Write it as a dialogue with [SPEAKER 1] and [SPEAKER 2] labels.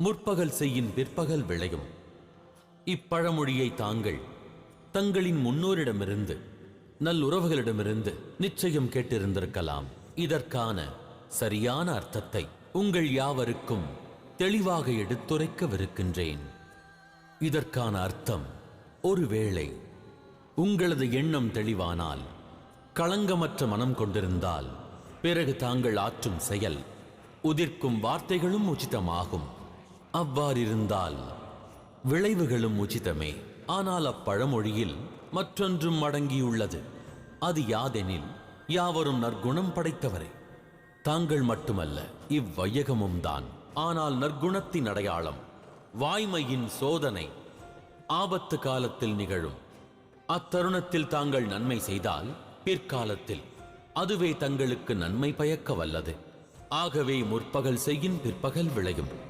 [SPEAKER 1] முற்பகல் செய்யின் பிற்பகல் விளையும். இப்பழமொழியை தாங்கள் தங்களின் முன்னோரிடமிருந்து நல்லுறவுகளிடமிருந்து நிச்சயம் கேட்டிருந்திருக்கலாம். இதற்கான சரியான அர்த்தத்தை உங்கள் யாவருக்கும் தெளிவாக எடுத்துரைக்கவிருக்கின்றேன். இதற்கான அர்த்தம் ஒருவேளை உங்களது எண்ணம் தெளிவானால் களங்கமற்ற மனம் கொண்டிருந்தால் பிறகு தாங்கள் ஆற்றும் செயல் உதிர்க்கும் வார்த்தைகளும் உச்சிதமாகும். அவ்வாறிருந்தால் விளைவுகளும் உச்சிதமே. ஆனால் அப்பழமொழியில் மற்றொன்றும் அடங்கியுள்ளது. அது யாதெனில் யாவரும் நற்குணம் படைத்தவரே. தாங்கள் மட்டுமல்ல இவ்வையகமும் தான். ஆனால் நற்குணத்தின் அடையாளம் வாய்மையின் சோதனை ஆபத்து காலத்தில் நிகழும். அத்தருணத்தில் தாங்கள் நன்மை செய்தால் பிற்காலத்தில் அதுவே தங்களுக்கு நன்மை பயக்க வல்லது ஆகவே முற்பகல் செய்யின் பிற்பகல் விளையும்.